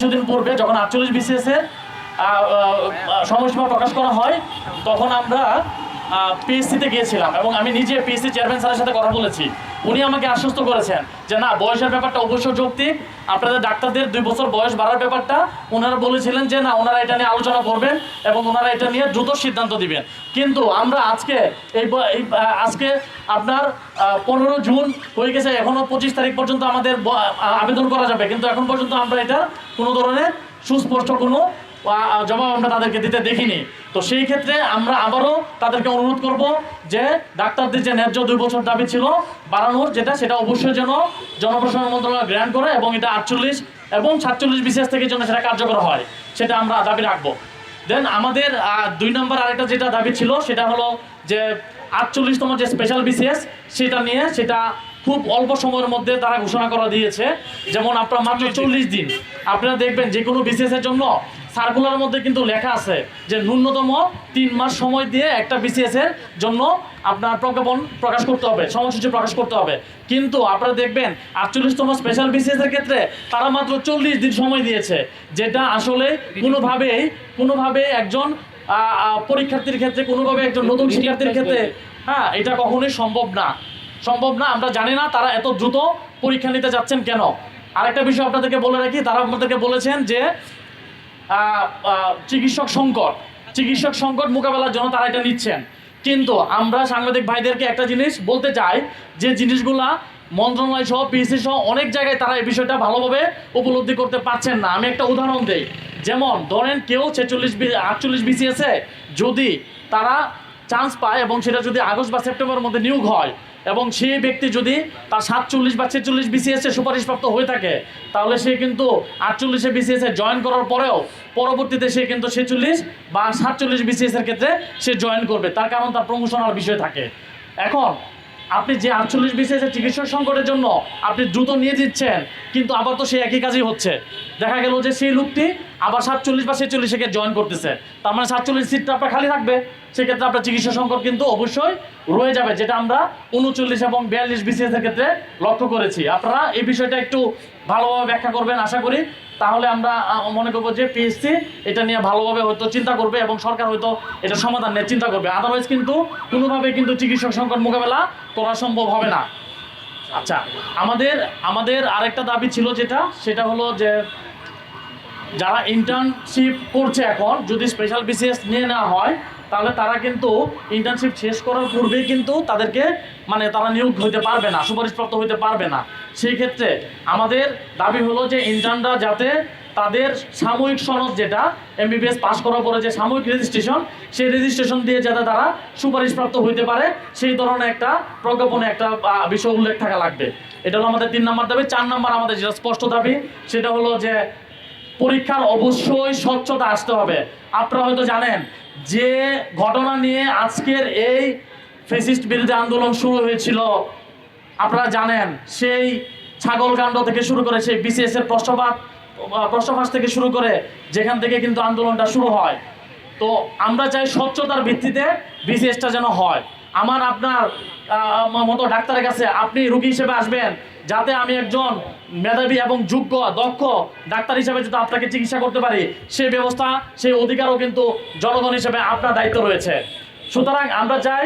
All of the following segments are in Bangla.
কিছুদিন পূর্বে যখন আটচল্লিশ বিসিএস এর সময়সীমা প্রকাশ করা হয় তখন আমরা পিএসসিতে গিয়েছিলাম এবং আমি নিজে পিএসসি চেয়ারম্যান স্যারের সাথে কথা বলেছি। উনি আমাকে আশ্বস্ত করেছেন যে, না, বয়সের ব্যাপারটা অবশ্যই যৌক্তিক। আপনাদের ডাক্তারদের দুই বছর বয়স বাড়ার ব্যাপারটা ওনারা বলেছিলেন যে, না ওনারা এটা নিয়ে আলোচনা করবেন এবং ওনারা এটা নিয়ে দ্রুত সিদ্ধান্ত দিবেন। কিন্তু আমরা আজকে এই আজকে আপনার পনেরো জুন হয়ে গেছে, এখনও পঁচিশ তারিখ পর্যন্ত আমাদের আবেদন করা যাবে। কিন্তু এখন পর্যন্ত আমরা এটা কোনো ধরনের সুস্পষ্ট কোনো জবাব আমরা তাদেরকে দিতে দেখিনি। তো সেই ক্ষেত্রে আমরা আবারও তাদেরকে অনুরোধ করব যে ডাক্তারদের যে ন্যায্য দুই বছর দাবি ছিল বাড়ানোর যেটা, সেটা অবশ্যই যেন জনপ্রশাসন মন্ত্রণালয় গ্রহণ করে এবং এটা আটচল্লিশ এবং সাতচল্লিশ বিশেষ থেকে যেন সেটা কার্যকর হয়, সেটা আমরা দাবি রাখব। দেন আমাদের দুই নম্বর আরেকটা যেটা দাবি ছিল, সেটা হলো যে আটচল্লিশতম যে স্পেশাল বিসিএস, সেটা নিয়ে সেটা খুব অল্প সময়ের মধ্যে তারা ঘোষণা করা দিয়েছে। যেমন আপনার মাত্র চল্লিশ দিন। আপনারা দেখবেন যে কোনো বিসিএস এর জন্য সার্কুলার মধ্যে কিন্তু লেখা আছে যে ন্যূনতম তিন মাস সময় দিয়ে একটা বিসিএস এর জন্য আপনার প্রজ্ঞাপন প্রকাশ করতে হবে সময়সূচি প্রকাশ করতে হবে। কিন্তু আপনারা দেখবেন আটচল্লিশতম স্পেশাল বিসিএস এর ক্ষেত্রে তারা মাত্র চল্লিশ দিন সময় দিয়েছে যেটা আসলে কোনোভাবেই কোনোভাবে একজন পরীক্ষার্থীর ক্ষেত্রে কোনোভাবে একজন নতুন শিক্ষার্থীর ক্ষেত্রে হ্যাঁ এটা কখনোই সম্ভব না। সম্ভব না, আমরা জানি না তারা এত দ্রুত পরীক্ষা নিতে যাচ্ছেন কেন। আরেকটা বিষয় আপনাদেরকে বলে রাখি, তারা আপনাদেরকে বলেছেন যে চিকিৎসক সংকট চিকিৎসক সংকট মোকাবেলার জন্য তারা এটা নিচ্ছেন। কিন্তু আমরা সাংবাদিক ভাইদেরকে একটা জিনিস বলতে চাই, যে জিনিসগুলা মন্ত্রণালয় সহ, পিএসসি সহ অনেক জায়গায় তারা এই বিষয়টা ভালোভাবে উপলব্ধি করতে পারছেন না। আমি একটা উদাহরণ দেই, যেমন ধরেন কেউ ছেচল্লিশ আটচল্লিশ বিসিএসে যদি তারা চান্স পায় এবং সেটা যদি আগস্ট বা সেপ্টেম্বরের মধ্যে নিয়োগ হয় এবং সেই ব্যক্তি যদি তার সাতচল্লিশ বা ছেচল্লিশ বিসিএস সুপারিশপ্রাপ্ত হয়ে থাকে, তাহলে সে কিন্তু আটচল্লিশে বিসিএসে জয়েন করার পরেও পরবর্তীতে সে কিন্তু ছেচল্লিশ বা সাতচল্লিশ বিসিএসের ক্ষেত্রে সে জয়েন করবে। তার কারণ তার প্রমোশনাল বিষয় থাকে। এখন আপনি যে আটচল্লিশ বিসিএসের চিকিৎসক সংকটের জন্য আপনি দ্রুত নিয়ে দিচ্ছেন কিন্তু আবার তো সেই একই কাজই হচ্ছে। দেখা গেল যে সেই লোকটি আবার সাতচল্লিশ বা ছেচল্লিশে জয়েন করতেছে। তার মানে সাতচল্লিশ সিটটা আপনার খালি থাকবে। সেক্ষেত্রে আপনার চিকিৎসা সংকট কিন্তু অবশ্যই রয়ে যাবে, যেটা আমরা উনচল্লিশ এবং বিয়াল্লিশ বিসিএস এর ক্ষেত্রে লক্ষ্য করেছি। আপনারা এই বিষয়টা একটু ভালোভাবে ব্যাখ্যা করবেন, আশা করি। তাহলে আমরা মনে করব যে পিএসসি এটা নিয়ে ভালোভাবে হয়তো চিন্তা করবে এবং সরকার হয়তো এটা সমাধান নিয়ে চিন্তা করবে। আদারওয়াইজ কিন্তু কোনোভাবে কিন্তু চিকিৎসক সংকট মোকাবেলা করা সম্ভব হবে না। আচ্ছা আমাদের আমাদের আরেকটা দাবি ছিল যেটা, সেটা হলো যে যারা ইন্টার্নশিপ করছে এখন, যদি স্পেশাল বিসিএস নিয়ে নেওয়া হয়, তাহলে তারা কিন্তু ইন্টার্নশিপ শেষ করার পূর্বেই কিন্তু তাদেরকে মানে তারা নিয়োগ হইতে পারবে না, সুপারিশপ্রাপ্ত হইতে পারবে না। সেই ক্ষেত্রে আমাদের দাবি হলো যে ইন্টার্নরা যাতে তাদের সাময়িক সনদ যেটা এমবিবিএস পাস করার পরে যে সাময়িক রেজিস্ট্রেশন সেই রেজিস্ট্রেশন দিয়ে যাতে তারা সুপারিশপ্রাপ্ত হইতে পারে, সেই ধরনের একটা প্রজ্ঞাপনে একটা বিষয় উল্লেখ থাকা লাগবে। এটা হলো আমাদের তিন নম্বর দাবি। চার নম্বর আমাদের যেটা স্পষ্ট দাবি, সেটা হলো যে পরীক্ষার অবশ্যই স্বচ্ছতা আসতে হবে। আপনারা হয়তো জানেন যে ঘটনা নিয়ে আজকের এই ফেসিস্ট বিরোধী আন্দোলন শুরু হয়েছিল। আপনারা জানেন সেই ছাগলকাণ্ড থেকে শুরু করে সেই বিসিএস এর প্রশ্নপাত প্রশ্নফাঁস থেকে শুরু করে যেখান থেকে কিন্তু আন্দোলনটা শুরু হয়। তো আমরা চাই স্বচ্ছতার ভিত্তিতে বিসিএসটা যেন হয়। আমার আপনার মতো ডাক্তারের কাছে আপনি রুগী হিসেবে আসবেন, যাতে আমি একজন মেধাবী এবং যোগ্য, দক্ষ ডাক্তার হিসেবে যদি আপনাকে চিকিৎসা করতে পারি সেই ব্যবস্থা, সেই অধিকারও কিন্তু জনগণ হিসেবে আপনার দায়িত্ব রয়েছে। সুতরাং আমরা চাই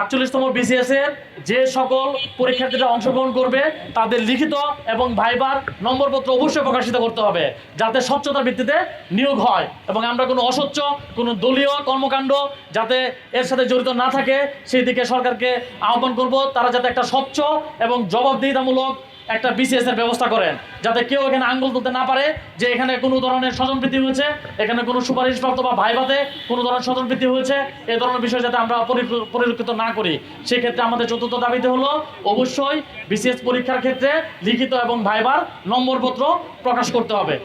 আটচল্লিশতম বিসিএস এর যে সকল পরীক্ষার্থীরা অংশগ্রহণ করবে, তাদের লিখিত এবং ভাইবার নম্বরপত্র অবশ্যই প্রকাশিত করতে হবে, যাতে স্বচ্ছতার ভিত্তিতে নিয়োগ হয়। এবং আমরা কোনো অস্বচ্ছ, কোনো দলীয় কর্মকাণ্ড যাতে এর সাথে জড়িত না থাকে, সেই দিকে সরকারকে আহ্বান করব, তারা যাতে একটা স্বচ্ছ এবং জবাবদিহিতামূলক একটা বিসিএস এর ব্যবস্থা করেন, যাতে কেউ এখানে আঙ্গুল তুলতে না পারে যে এখানে কোনো ধরনের স্বজনপ্রীতি হয়েছে, এখানে কোনো সুপারিশপ্রাপ্ত বা ভাইভাতে কোনো ধরনের স্বজনপ্রীতি হয়েছে, এ ধরনের বিষয় যাতে আমরা পরিলক্ষিত না করি। সেক্ষেত্রে আমাদের চতুর্থ দাবিতে হলো, অবশ্যই বিসিএস পরীক্ষার ক্ষেত্রে লিখিত এবং ভাইবার নম্বরপত্র প্রকাশ করতে হবে।